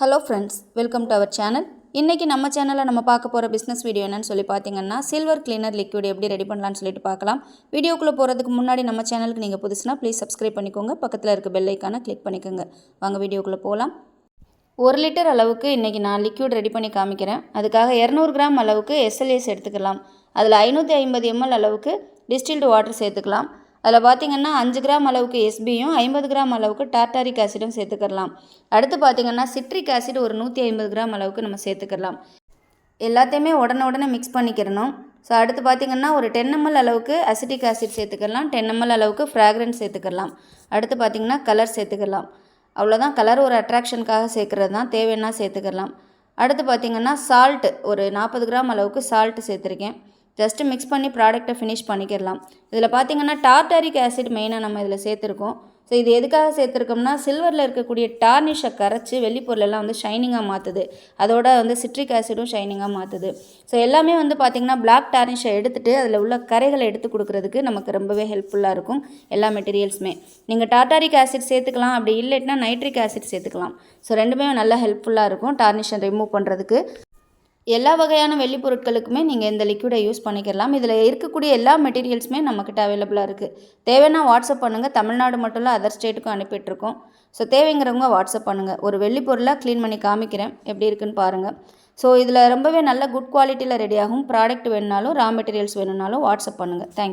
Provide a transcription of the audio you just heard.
Hello friends welcome to our channel இன்றைக்கி நம்ம சேனலில் நம்ம பார்க்க போகிற பிஸ்னஸ் வீடியோ என்னன்னு சொல்லி பார்த்தீங்கன்னா சில்வர் கிளீனர் லிக்விட் எப்படி ரெடி பண்ணலான்னு சொல்லிட்டு பார்க்கலாம். வீடியோக்குள்ளே போகிறதுக்கு முன்னாடி நம்ம சேனலுக்கு நீங்கள் புதுசுனா ப்ளீஸ் சப்ஸ்கிரைப் பண்ணிக்கோங்க. பக்கத்தில் இருக்க பெல்லைக்கான கிளிக் பண்ணிக்கோங்க. வாங்க வீடியோக்குள்ளே போகலாம் ஒரு லிட்டர் அளவுக்கு இன்றைக்கி நான் லிக்விட் ரெடி பண்ணி காமிக்கிறேன். அதுக்காக இரநூறு கிராம் அளவுக்கு எஸ்எல்ஏஸ் எடுத்துக்கலாம். அதில் ஐநூற்றி ஐம்பது எம்எல் அளவுக்கு டிஸ்டில்டு வாட்டர் சேர்த்துக்கலாம். அதில் பார்த்தீங்கன்னா அஞ்சு கிராம் அளவுக்கு எஸ்பியும் ஐம்பது கிராம் அளவுக்கு டார்டாரிக் ஆசிடும் சேர்த்துக்கலாம் அடுத்து பார்த்தீங்கன்னா சிட்ரிக் ஆசிட் ஒரு நூற்றி ஐம்பது கிராம் அளவுக்கு நம்ம சேர்த்துக்கலாம் எல்லாத்தையுமே உடனே உடனே மிக்ஸ் பண்ணிக்கிறணும். ஸோ அடுத்து பார்த்திங்கன்னா ஒரு டென் எம்எல் அளவுக்கு அசிட்டிக் ஆசிட் சேர்த்துக்கலாம் டென் எம்எல் அளவுக்கு ஃப்ராக்ரன்ஸ் சேர்த்துக்கலாம் அடுத்து பார்த்திங்கன்னா கலர் சேர்த்துக்கலாம் அவ்வளோதான் கலர் ஒரு அட்ராக்ஷனுக்காக சேர்க்குறது தான் தேவைன்னா சேர்த்துக்கலாம் அடுத்து பார்த்திங்கன்னா சால்ட்டு ஒரு நாற்பது கிராம் அளவுக்கு சால்ட்டு சேர்த்துருக்கேன். ஜஸ்ட்டு மிக்ஸ் பண்ணி ப்ராடக்ட்டை ஃபினிஷ் பண்ணிக்கிடலாம். இதில் பார்த்திங்கன்னா டார்டாரிக் ஆசிட் மெயினாக நம்ம இதில் சேர்த்துருக்கோம். ஸோ இது எதுக்காக சேர்த்துருக்கோம்னா சில்வரில் இருக்கக்கூடிய டார்னிஷை கரைச்சி வெள்ளிப்பொருளெல்லாம் வந்து ஷைனிங்காக மாற்றுது அதோட வந்து சிட்ரிக் ஆசிடும் ஷைனிங்காக மாற்றுது ஸோ எல்லாமே வந்து பார்த்திங்கன்னா பிளாக் டார்னிஷை எடுத்துகிட்டு அதில் உள்ள கரைகளை எடுத்து கொடுக்குறதுக்கு நமக்கு ரொம்பவே ஹெல்ப்ஃபுல்லாக இருக்கும் எல்லா மெட்டீரியல்ஸுமே நீங்கள் டார்டாரிக் ஆசிட் சேர்த்துக்கலாம் அப்படி இல்லைன்னா நைட்ரிக் ஆசிட் சேர்த்துக்கலாம். ஸோ ரெண்டுமே நல்லா ஹெல்ப்ஃபுல்லாக இருக்கும் டார்னிஷை ரிமூவ் பண்ணுறதுக்கு எல்லா வகையான வெள்ளி பொருட்களுக்குமே நீங்கள் இந்த லிக்விடை யூஸ் பண்ணிக்கலாம் இதில் இருக்கக்கூடிய எல்லா மெட்டீரியல்ஸுமே நம்மக்கிட்ட அவைலபிளாக இருக்குது தேவைன்னா வாட்ஸ்அப் பண்ணுங்கள் தமிழ்நாடு மட்டும் இல்லை அதர் ஸ்டேட்டுக்கும் அனுப்பிட்டுருக்கோம். ஸோ தேவைங்கிறவங்க வாட்ஸ்அப் பண்ணுங்கள் ஒரு வெள்ளி பொருளாக க்ளீன் பண்ணி காமிக்கிறேன். எப்படி இருக்குன்னு பாருங்கள் ஸோ இதில் ரொம்பவே நல்ல குட் குவாலிட்டியில் ரெடியாகும் ப்ராடக்ட் வேணுனாலும் ரா மெட்டீரியல்ஸ் வேணுனாலும் வாட்ஸ்அப் பண்ணுங்கள் தேங்க்யூ